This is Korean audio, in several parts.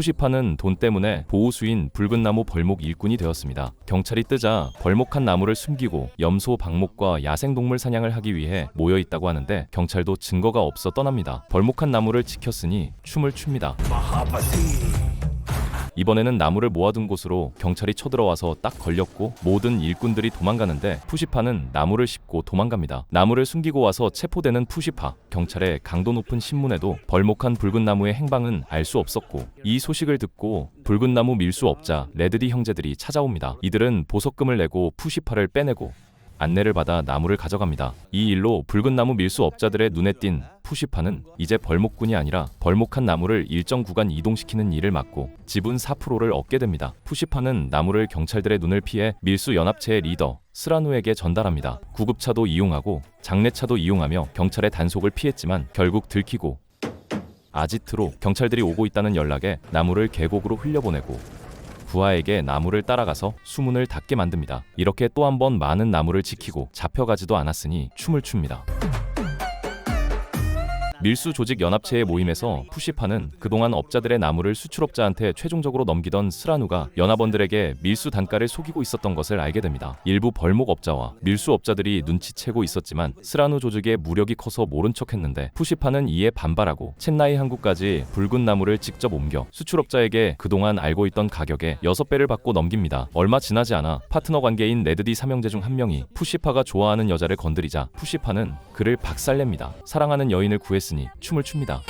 푸시파는 돈 때문에 보호수인 붉은 나무 벌목 일꾼이 되었습니다. 경찰이 뜨자 벌목한 나무를 숨기고 염소 방목과 야생동물 사냥을 하기 위해 모여 있다고 하는데 경찰도 증거가 없어 떠납니다. 벌목한 나무를 지켰으니 춤을 춥니다. 이번에는 나무를 모아둔 곳으로 경찰이 쳐들어와서 딱 걸렸고 모든 일꾼들이 도망가는데 푸시파는 나무를 씹고 도망갑니다. 나무를 숨기고 와서 체포되는 푸시파. 경찰의 강도 높은 신문에도 벌목한 붉은 나무의 행방은 알 수 없었고 이 소식을 듣고 붉은 나무 밀수업자 레드디 형제들이 찾아옵니다. 이들은 보석금을 내고 푸시파를 빼내고 안내를 받아 나무를 가져갑니다. 이 일로 붉은 나무 밀수업자들의 눈에 띈 푸시파는 이제 벌목꾼이 아니라 벌목한 나무를 일정 구간 이동시키는 일을 맡고 지분 4%를 얻게 됩니다. 푸시파는 나무를 경찰들의 눈을 피해 밀수 연합체의 리더 스라누에게 전달합니다. 구급차도 이용하고 장례차도 이용하며 경찰의 단속을 피했지만 결국 들키고 아지트로 경찰들이 오고 있다는 연락에 나무를 계곡으로 흘려보내고 부하에게 나무를 따라가서 수문을 닫게 만듭니다. 이렇게 또 한 번 많은 나무를 지키고 잡혀가지도 않았으니 춤을 춥니다. 밀수 조직 연합체의 모임에서 푸시파는 그동안 업자들의 나무를 수출업자한테 최종적으로 넘기던 스라누가 연합원들에게 밀수 단가를 속이고 있었던 것을 알게 됩니다. 일부 벌목업자와 밀수업자들이 눈치채고 있었지만 스라누 조직의 무력이 커서 모른 척했는데 푸시파는 이에 반발하고 첸나이 항구까지 붉은 나무를 직접 옮겨 수출업자에게 그동안 알고 있던 가격에 6배를 받고 넘깁니다. 얼마 지나지 않아 파트너 관계인 레드디 삼형제 중 한 명이 푸시파가 좋아하는 여자를 건드리자 푸시파는 그를 박살냅니다. 사랑하는 여인을 구했 으니 춤을 춥니다.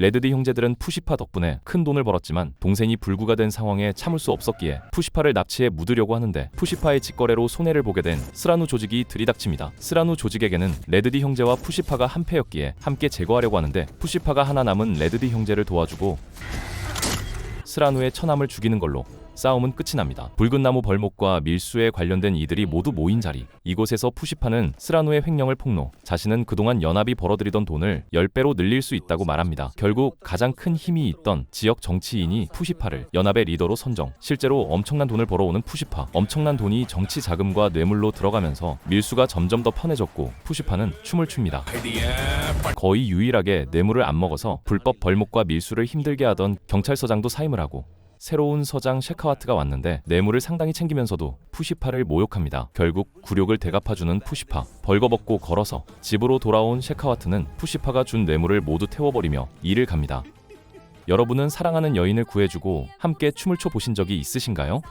레드디 형제들은 푸시파 덕분에 큰 돈을 벌었지만 동생이 불구가 된 상황에 참을 수 없었기에 푸시파를 납치해 묻으려고 하는데 푸시파의 직거래로 손해를 보게 된 스라누 조직이 들이닥칩니다. 스라누 조직에게는 레드디 형제와 푸시파가 한패였기에 함께 제거하려고 하는데 푸시파가 하나 남은 레드디 형제를 도와주고 스라누의 처남을 죽이는 걸로 싸움은 끝이 납니다. 붉은 나무 벌목과 밀수에 관련된 이들이 모두 모인 자리. 이곳에서 푸시파는 스라누의 횡령을 폭로. 자신은 그동안 연합이 벌어들이던 돈을 10배로 늘릴 수 있다고 말합니다. 결국 가장 큰 힘이 있던 지역 정치인이 푸시파를 연합의 리더로 선정. 실제로 엄청난 돈을 벌어오는 푸시파. 엄청난 돈이 정치 자금과 뇌물로 들어가면서 밀수가 점점 더 편해졌고 푸시파는 춤을 춥니다. 거의 유일하게 뇌물을 안 먹어서 불법 벌목과 밀수를 힘들게 하던 경찰서장도 사임을 하고 새로운 서장 셰카와트가 왔는데 뇌물을 상당히 챙기면서도 푸시파를 모욕합니다. 결국 굴욕을 대갚아주는 푸시파. 벌거벗고 걸어서 집으로 돌아온 셰카와트는 푸시파가 준 뇌물을 모두 태워버리며 일을 갑니다. 여러분은 사랑하는 여인을 구해주고 함께 춤을 춰 보신 적이 있으신가요?